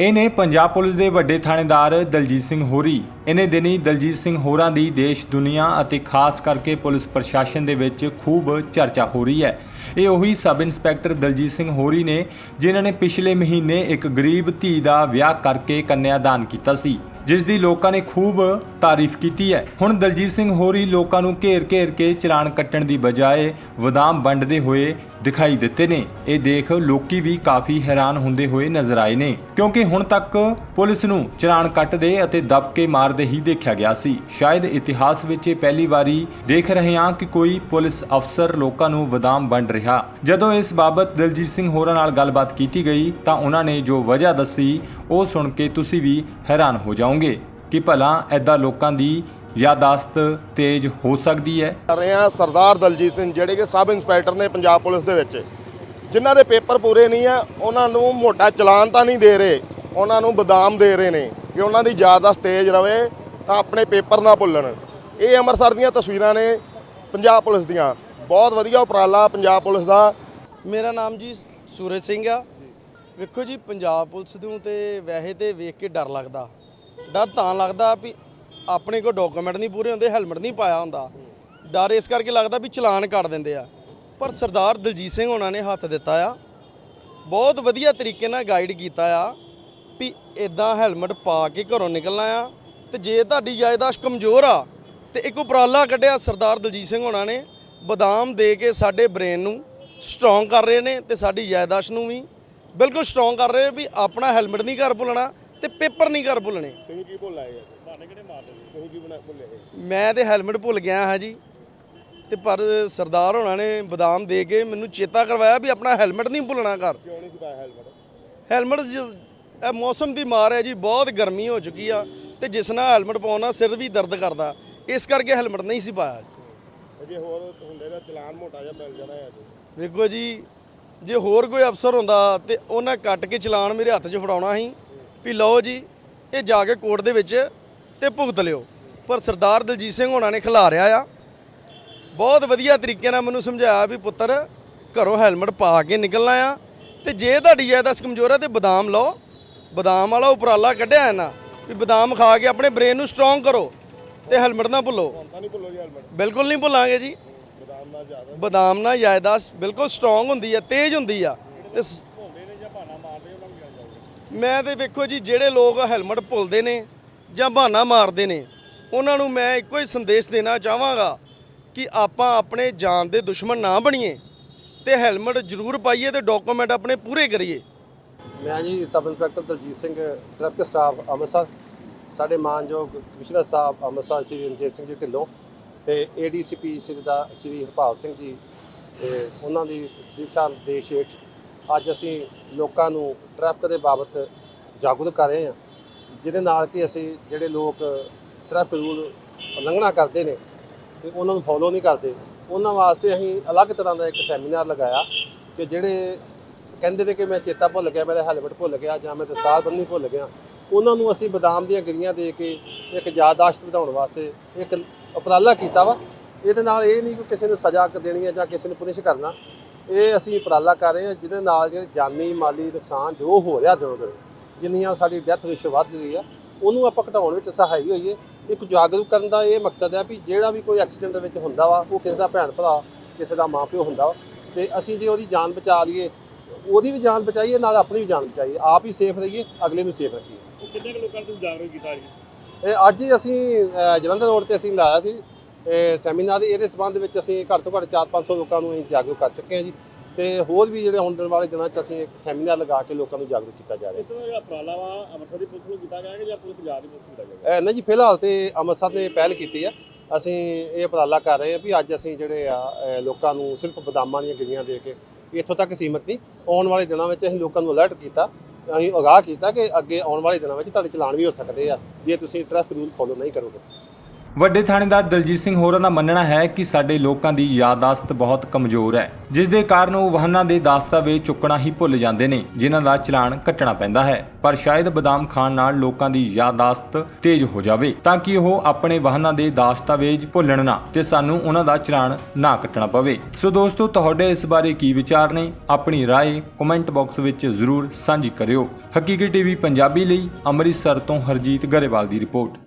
ਇਹ ਨੇ ਪੰਜਾਬ ਪੁਲਿਸ ਦੇ ਵੱਡੇ ਥਾਣੇਦਾਰ ਦਲਜੀਤ ਸਿੰਘ ਹੋਰੀ, ਇਹਨੇ ਦਿਨੀ ਦਲਜੀਤ ਸਿੰਘ ਹੋਰਾਂ ਦੀ ਦੇਸ਼, ਦੁਨੀਆ ਅਤੇ ਖਾਸ ਕਰਕੇ ਪੁਲਿਸ ਪ੍ਰਸ਼ਾਸਨ ਦੇ ਵਿੱਚ ਖੂਬ ਚਰਚਾ ਹੋ ਰਹੀ ਹੈ। ਇਹ ਉਹੀ ਸਬ ਇੰਸਪੈਕਟਰ ਦਲਜੀਤ ਸਿੰਘ ਹੋਰੀ ਨੇ ਜਿਨ੍ਹਾਂ ਨੇ ਪਿਛਲੇ ਮਹੀਨੇ ਇੱਕ ਗਰੀਬ ਧੀ ਦਾ ਵਿਆਹ ਕਰਕੇ ਕੰਨਿਆਦਾਨ ਕੀਤਾ ਸੀ, ਜਿਸ ਦੀ ਲੋਕਾਂ ਨੇ ਖੂਬ ਤਾਰੀਫ ਕੀਤੀ ਹੈ। ਹੁਣ ਦਲਜੀਤ ਸਿੰਘ ਹੋਰੀ ਲੋਕਾਂ ਨੂੰ ਘੇਰ-ਘੇਰ ਕੇ ਚਲਾਨ ਕੱਟਣ ਦੀ ਬਜਾਏ ਵਦਾਮ ਵੰਡਦੇ ਹੋਏ ਦਿਖਾਈ ਦਿੱਤੇ ਨੇ। ਇਹ ਦੇਖ ਲੋਕੀ ਵੀ ਕਾਫੀ ਹੈਰਾਨ ਹੁੰਦੇ ਹੋਏ ਨਜ਼ਰ ਆਏ ਨੇ, ਕਿਉਂਕਿ ਹੁਣ ਤੱਕ ਪੁਲਿਸ ਨੂੰ ਚਲਾਨ ਕੱਟਦੇ ਅਤੇ ਦਬ ਕੇ ਮਾਰਦੇ ਹੀ ਦੇਖਿਆ ਗਿਆ ਸੀ। ਸ਼ਾਇਦ ਇਤਿਹਾਸ ਵਿੱਚ ਇਹ ਪਹਿਲੀ ਵਾਰੀ ਦੇਖ ਰਹੇ ਹਾਂ ਕਿ ਕੋਈ ਪੁਲਿਸ ਅਫਸਰ ਲੋਕਾਂ ਨੂੰ ਬਦਾਮ ਵੰਡ ਰਿਹਾ। ਜਦੋਂ ਇਸ ਬਾਬਤ ਦਿਲਜੀਤ ਸਿੰਘ ਹੋਰਾਂ ਨਾਲ ਗੱਲਬਾਤ ਕੀਤੀ ਗਈ, ਤਾਂ ਉਹਨਾਂ ਨੇ ਜੋ ਵਜ੍ਹਾ ਦੱਸੀ, ਉਹ ਸੁਣ ਕੇ ਤੁਸੀਂ ਵੀ ਹੈਰਾਨ ਹੋ ਜਾਓਗੇ ਕਿ ਭਲਾ ਐਦਾਂ ਲੋਕਾਂ ਦੀ ਯਾਦਾਸ਼ਤ ਤੇਜ਼ ਹੋ ਸਕਦੀ ਹੈ। ਕਰ ਰਹੇ ਹਾਂ ਸਰਦਾਰ ਦਲਜੀਤ ਸਿੰਘ ਜਿਹੜੇ ਕਿ ਸਬ ਇੰਸਪੈਕਟਰ ਨੇ ਪੰਜਾਬ ਪੁਲਿਸ ਦੇ ਵਿੱਚ। ਜਿਨ੍ਹਾਂ ਦੇ ਪੇਪਰ ਪੂਰੇ ਨਹੀਂ ਆ ਉਹਨਾਂ ਨੂੰ ਮੋਟਾ ਚਲਾਨ ਤਾਂ ਨਹੀਂ ਦੇ ਰਹੇ ਉਹਨਾਂ ਨੂੰ ਬਦਾਮ ਦੇ ਰਹੇ ਨੇ ਕਿ ਉਹਨਾਂ ਦੀ ਯਾਦਾਸ਼ਤ ਤੇਜ਼ ਰਵੇ ਤਾਂ ਆਪਣੇ ਪੇਪਰ ਨਾ ਭੁੱਲਣ। ਇਹ ਅੰਮ੍ਰਿਤਸਰ ਦੀਆਂ ਤਸਵੀਰਾਂ ਨੇ ਪੰਜਾਬ ਪੁਲਿਸ ਦੀਆਂ। ਬਹੁਤ ਵਧੀਆ ਉਪਰਾਲਾ ਪੰਜਾਬ ਪੁਲਿਸ ਦਾ। ਮੇਰਾ ਨਾਮ ਜੀ ਸੂਰਜ ਸਿੰਘ ਆ। ਵੇਖੋ ਜੀ ਪੰਜਾਬ ਪੁਲਿਸ ਨੂੰ ਤੇ ਵੈਸੇ ਤੇ ਵੇਖ ਕੇ ਡਰ ਲੱਗਦਾ। ਡਰ ਤਾਂ ਲੱਗਦਾ ਵੀ ਆਪਣੇ ਕੋਲ ਡਾਕੂਮੈਂਟ ਨਹੀਂ, ਪੂਰੇ ਹੁੰਦੇ ਹੈਲਮਟ ਨਹੀਂ ਪਾਇਆ ਹੁੰਦਾ। ਡਰ ਇਸ ਕਰਕੇ ਲੱਗਦਾ ਵੀ ਚਲਾਨ ਕੱਟ ਦਿੰਦੇ ਆ। ਪਰ ਸਰਦਾਰ ਦਲਜੀਤ ਸਿੰਘ ਉਹਨਾਂ ਨੇ ਹੱਥ ਦਿੱਤਾ ਆ। ਬਹੁਤ ਵਧੀਆ ਤਰੀਕੇ ਨਾਲ ਗਾਈਡ ਕੀਤਾ ਆ ਵੀ ਇਦਾਂ ਹੈਲਮਟ ਪਾ ਕੇ ਘਰੋਂ ਨਿਕਲਣਾ ਆ। ਤੇ ਜੇ ਤੁਹਾਡੀ ਜਾਇਦਾਦ ਕਮਜ਼ੋਰ ਆ, ਤੇ ਇੱਕ ਉਪਰਾਲਾ ਕੱਢਿਆ ਸਰਦਾਰ ਦਲਜੀਤ ਸਿੰਘ ਉਹਨਾਂ ਨੇ। ਬਦਾਮ ਦੇ ਕੇ ਸਾਡੇ ਬ੍ਰੇਨ ਨੂੰ ਸਟਰੋਂਗ ਕਰ ਰਹੇ ਨੇ ਤੇ ਸਾਡੀ ਜਾਇਦਾਦ ਨੂੰ ਵੀ ਬਿਲਕੁਲ ਸਟਰੋਂਗ ਕਰ ਰਹੇ ਵੀ ਆਪਣਾ ਹੈਲਮਟ ਨਹੀਂ ਘਰ ਭੁੱਲਣਾ ਤੇ ਪੇਪਰ ਨਹੀਂ ਘਰ ਭੁੱਲਣੇ। ਤੁਸੀਂ ਕੀ ਭੁੱਲ ਆਏ ਮੈਂ ਤੇ ਹੈਲਮਟ ਭੁੱਲ ਗਿਆ ਹਾਂ ਜੀ। ਤੇ ਪਰ ਸਰਦਾਰ ਹੋਣਾ ਨੇ ਬਦਾਮ ਦੇ ਕੇ ਮੈਨੂੰ ਚੇਤਾ ਕਰਵਾਇਆ ਵੀ ਆਪਣਾ ਹੈਲਮਟ ਨਹੀਂ ਭੁੱਲਣਾ ਘਰ। ਕਿਉਂ ਨਹੀਂ ਪਾਇਆ ਹੈਲਮਟ? ਇਹ ਮੌਸਮ ਦੀ ਮਾਰ ਹੈ ਜੀ ਬਹੁਤ ਗਰਮੀ ਹੋ ਚੁੱਕੀ ਆ ਤੇ ਜਿਸ ਨਾਲ ਹੈਲਮਟ ਪਾਉਣਾ ਸਿਰ ਵੀ ਦਰਦ ਕਰਦਾ। ਇਸ ਕਰਕੇ ਹੈਲਮਟ ਨਹੀਂ ਸੀ ਪਾਇਆ। ਜੇ ਹੋਰ ਹੁੰਦੇ ਤਾਂ ਚਲਾਨ ਮੋਟਾ ਜਿਹਾ ਮਿਲ ਜਾਣਾ ਹੈ ਵੇਖੋ ਜੀ ਜੇ ਹੋਰ ਕੋਈ ਅਫਸਰ ਹੁੰਦਾ ਤੇ ਉਹਨਾਂ ਕੱਟ ਕੇ ਚਲਾਨ ਮੇਰੇ ਹੱਥ 'ਚ ਫੜਾਉਣਾ ਸੀ ਵੀ ਲਓ ਜੀ ਇਹ ਜਾ ਕੇ ਕੋਰਟ ਦੇ ਵਿੱਚ ਤੇ ਭੁਗਤ ਲਿਓ। ਪਰ ਸਰਦਾਰ ਦਲਜੀਤ ਸਿੰਘ ਹੋਣਾ ਨੇ ਖਿਲਾਰਿਆ ਆ। ਬਹੁਤ ਵਧੀਆ ਤਰੀਕੇ ਨਾਲ ਮੈਨੂੰ ਸਮਝਾਇਆ ਵੀ ਪੁੱਤਰ, ਘਰੋਂ ਹੈਲਮਟ ਪਾ ਕੇ ਨਿਕਲਣਾ ਆ। ਤੇ ਜੇ ਤੁਹਾਡੀ ਜਾਇਦਾਦ ਕਮਜ਼ੋਰ ਹੈ ਤੇ ਬਦਾਮ ਲਓ। ਬਦਾਮ ਵਾਲਾ ਉਪਰਾਲਾ ਕੱਢਿਆ ਹੈ ਨਾ ਵੀ ਬਦਾਮ ਖਾ ਕੇ ਆਪਣੇ ਬ੍ਰੇਨ ਨੂੰ ਸਟਰੋਂਗ ਕਰੋ ਤੇ ਹੈਲਮਟ ਨਾ ਭੁੱਲੋ। ਬਿਲਕੁਲ ਨਹੀਂ ਭੁੱਲਾਂਗੇ ਜੀ। ਬਦਾਮ ਨਾਲ ਜਾਇਦਾਦ ਬਿਲਕੁਲ ਸਟਰੋਂਗ ਹੁੰਦੀ ਆ, ਤੇਜ਼ ਹੁੰਦੀ ਆ। ਤੇ ਮੈਂ ਤੇ ਵੇਖੋ ਜੀ, ਜਿਹੜੇ ਲੋਕ ਹੈਲਮਟ ਭੁੱਲਦੇ ਨੇ ਜਾਂ ਬਹਾਨਾ ਮਾਰਦੇ ਨੇ, ਉਹਨਾਂ ਨੂੰ ਮੈਂ ਇੱਕੋ ਹੀ ਸੰਦੇਸ਼ ਦੇਣਾ ਚਾਹਾਂਗਾ ਕਿ ਆਪਾਂ ਆਪਣੇ ਜਾਨ ਦੇ ਦੁਸ਼ਮਣ ਨਾ ਬਣੀਏ ਤੇ ਹੈਲਮਟ ਜ਼ਰੂਰ ਪਾਈਏ ਤੇ ਡਾਕੂਮੈਂਟ ਆਪਣੇ ਪੂਰੇ ਕਰੀਏ। ਮੈਂ ਜੀ sub inspector Daljit Singh traffic staff Amritsar. ਸਾਡੇ ਮਾਨਯੋਗ ਕਮਿਸ਼ਨਰ ਸਾਹਿਬ ਅੰਮ੍ਰਿਤਸਰ ਸ਼੍ਰੀ ਰਣਜੀਤ ਸਿੰਘ ਜੀ ਢਿੱਲੋਂ ਤੇ ਏਡੀਸੀਪੀ ਸ਼੍ਰੀ ਦਾ ਸ਼੍ਰੀ ਹਰਪਾਲ ਸਿੰਘ ਜੀ ਤੇ ਉਹਨਾਂ ਦੀ ਦਿਸ਼ਾ ਨਿਰਦੇਸ਼ ਹੇਠ ਅੱਜ ਅਸੀਂ ਲੋਕਾਂ ਨੂੰ ਟ੍ਰੈਫਿਕ ਦੇ ਬਾਬਤ ਜਾਗਰੂਕ ਕਰ ਰਹੇ ਹਾਂ। ਜਿਹਦੇ ਨਾਲ ਕਿ ਅਸੀਂ ਜਿਹੜੇ ਲੋਕ ਟ੍ਰੈਫਿਕ ਰੂਲ ਉਲੰਘਣਾ ਕਰਦੇ ਨੇ ਤੇ ਉਹਨਾਂ ਨੂੰ ਫੋਲੋ ਨਹੀਂ ਕਰਦੇ, ਉਹਨਾਂ ਵਾਸਤੇ ਅਸੀਂ ਅਲੱਗ ਤਰ੍ਹਾਂ ਦਾ ਇੱਕ ਸੈਮੀਨਾਰ ਲਗਾਇਆ ਕਿ ਜਿਹੜੇ ਕਹਿੰਦੇ ਨੇ ਕਿ ਮੈਂ ਚੇਤਾ ਭੁੱਲ ਗਿਆ, ਮੇਰਾ ਹੈਲਮਟ ਭੁੱਲ ਗਿਆ ਜਾਂ ਮੈਂ ਦਸਤਾਰ ਬੰਨ੍ਹਣੀ ਭੁੱਲ ਗਿਆ, ਉਹਨਾਂ ਨੂੰ ਅਸੀਂ ਬਦਾਮ ਦੀਆਂ ਗਿਰੀਆਂ ਦੇ ਕੇ ਇੱਕ ਯਾਦਾਸ਼ਤ ਵਧਾਉਣ ਵਾਸਤੇ ਇੱਕ ਉਪਰਾਲਾ ਕੀਤਾ ਵਾ। ਇਹਦੇ ਨਾਲ ਇਹ ਨਹੀਂ ਕਿ ਕਿਸੇ ਨੂੰ ਸਜ਼ਾ ਦੇਣੀ ਹੈ ਜਾਂ ਕਿਸੇ ਨੂੰ ਪੁਨਿਸ਼ ਕਰਨਾ, ਇਹ ਅਸੀਂ ਉਪਰਾਲਾ ਕਰ ਰਹੇ ਹਾਂ ਜਿਹਦੇ ਨਾਲ ਜਿਹੜੇ ਜਾਨੀ ਮਾਲੀ ਨੁਕਸਾਨ ਜੋ ਹੋ ਰਿਹਾ ਦਿਨੋਂ ਦਿਨ। ਜਿੰਨੀਆਂ ਸਾਡੀ ਡੈਥ ਰੇਸ਼ੋ ਵੱਧ ਗਈ ਆ ਉਹਨੂੰ ਆਪਾਂ ਘਟਾਉਣ ਵਿੱਚ ਸਹਾਈ ਹੋਈਏ। ਇੱਕ ਜਾਗਰੂਕ ਕਰਨ ਦਾ ਇਹ ਮਕਸਦ ਹੈ ਵੀ ਜਿਹੜਾ ਵੀ ਕੋਈ ਐਕਸੀਡੈਂਟ ਵਿੱਚ ਹੁੰਦਾ ਵਾ ਉਹ ਕਿਸੇ ਦਾ ਭੈਣ ਭਰਾ ਕਿਸੇ ਦਾ ਮਾਪਿਓ ਹੁੰਦਾ ਤੇ ਅਸੀਂ ਜੇ ਉਹਦੀ ਜਾਨ ਬਚਾ ਲਈਏ ਉਹਦੀ ਵੀ ਜਾਨ ਬਚਾਈਏ ਨਾਲ ਆਪਣੀ ਵੀ ਜਾਨ ਬਚਾਈਏ। ਆਪ ਹੀ ਸੇਫ ਰਹੀਏ ਅਗਲੇ ਨੂੰ ਸੇਫ ਰੱਖੀਏ। ਕਿੰਨੇ ਕੁ ਲੋਕਾਂ ਨੂੰ ਜਾਗਰੂਕ ਕੀਤਾ ਜੀ? ਇਹ ਅੱਜ ਹੀ ਅਸੀਂ ਜਲੰਧਰ ਰੋਡ ਤੇ ਅਸੀਂ ਲਾਇਆ ਸੀ। ਇਹ ਸੈਮੀਨਾਰ ਇਹਦੇ ਸੰਬੰਧ ਵਿੱਚ ਅਸੀਂ ਘੱਟ ਤੋਂ ਘੱਟ 4-500 ਲੋਕਾਂ ਨੂੰ ਜਾਗਰੂਕ ਕਰ ਚੁੱਕੇ ਹਾਂ ਜੀ। ਤੇ ਹੋਰ ਵੀ ਜਿਹੜੇ ਆਉਣ ਵਾਲੇ ਦਿਨਾਂ 'ਚ ਅਸੀਂ ਇੱਕ ਸੈਮੀਨਾਰ ਲਗਾ ਕੇ ਲੋਕਾਂ ਨੂੰ ਜਾਗਰੂਕ ਕੀਤਾ ਜਾ ਰਿਹਾ ਇਸ ਤਰ੍ਹਾਂ ਦਾ ਉਪਰਾਲਾ ਵਾ ਅੰਮ੍ਰਿਤਸਰ ਦੀ ਪੁਲਿਸ ਨੂੰ ਕੀਤਾ ਗਿਆ ਕਿ ਜਾਂ ਪੰਜਾਬ ਦੀ ਪੁਲਿਸ ਕੀਤਾ ਫਿਲਹਾਲ ਤੇ ਅੰਮ੍ਰਿਤਸਰ ਨੇ ਪਹਿਲ ਕੀਤੀ ਆ। ਅਸੀਂ ਇਹ ਉਪਰਾਲਾ ਕਰ ਰਹੇ ਹਾਂ ਵੀ ਅੱਜ ਅਸੀਂ ਜਿਹੜੇ ਆ ਲੋਕਾਂ ਨੂੰ ਸਿਰਫ ਬਦਾਮਾਂ ਦੀਆਂ ਗਿਰੀਆਂ ਦੇ ਕੇ ਇੱਥੋਂ ਤੱਕ ਸੀਮਤ ਨਹੀਂ ਆਉਣ ਵਾਲੇ ਦਿਨਾਂ ਵਿੱਚ ਅਸੀਂ ਲੋਕਾਂ ਨੂੰ ਅਲਰਟ ਕੀਤਾ ਅਸੀਂ ਅਗਾਹ ਕੀਤਾ ਕਿ ਅੱਗੇ ਆਉਣ ਵਾਲੇ ਦਿਨਾਂ ਵਿੱਚ ਤੁਹਾਡੇ ਚਲਾਨ ਵੀ ਹੋ ਸਕਦੇ ਆ ਜੇ ਤੁਸੀਂ ਟ੍ਰੈਫਿਕ ਰੂਲ ਫੋਲੋ ਨਹੀਂ ਕਰੋਗੇ। ਵੱਡੇ ਥਾਣੇਦਾਰ ਦਲਜੀਤ ਸਿੰਘ ਹੋਰਾਂ ਦਾ ਮੰਨਣਾ ਹੈ ਕਿ ਸਾਡੇ ਲੋਕਾਂ ਦੀ ਯਾਦਾਸ਼ਤ ਬਹੁਤ ਕਮਜ਼ੋਰ ਹੈ ਜਿਸ ਦੇ ਕਾਰਨ ਉਹ ਵਾਹਨਾਂ ਦੇ ਦਸਤਾਵੇਜ਼ ਚੁੱਕਣਾ ਹੀ ਭੁੱਲ ਜਾਂਦੇ ਨੇ ਜਿਨ੍ਹਾਂ ਦਾ ਚਲਾਨ ਕੱਟਣਾ ਪੈਂਦਾ ਹੈ ਪਰ ਸ਼ਾਇਦ ਬਦਾਮ ਖਾਣ ਨਾਲ ਲੋਕਾਂ ਦੀ ਯਾਦਾਸ਼ਤ ਤੇਜ਼ ਹੋ ਜਾਵੇ ਤਾਂ ਕਿ ਉਹ ਆਪਣੇ ਵਾਹਨਾਂ ਦੇ ਦਸਤਾਵੇਜ਼ ਭੁੱਲਣ ਨਾ ਤੇ ਸਾਨੂੰ ਉਹਨਾਂ ਦਾ ਚਲਾਨ ਨਾ ਕੱਟਣਾ ਪਵੇ ਸੋ ਦੋਸਤੋ ਤੁਹਾਡੇ ਇਸ ਬਾਰੇ ਕੀ ਵਿਚਾਰ ਨੇ ਆਪਣੀ رائے ਕਮੈਂਟ ਬਾਕਸ ਵਿੱਚ ਜ਼ਰੂਰ ਸਾਂਝੀ ਕਰਿਓ ਹਕੀਕੀ ਟੀਵੀ ਪੰਜਾਬੀ ਲਈ ਅੰਮ੍ਰਿਤਸਰ ਤੋਂ ਹਰਜੀਤ ਗਰੇਵਾਲ ਦੀ ਰਿਪੋਰਟ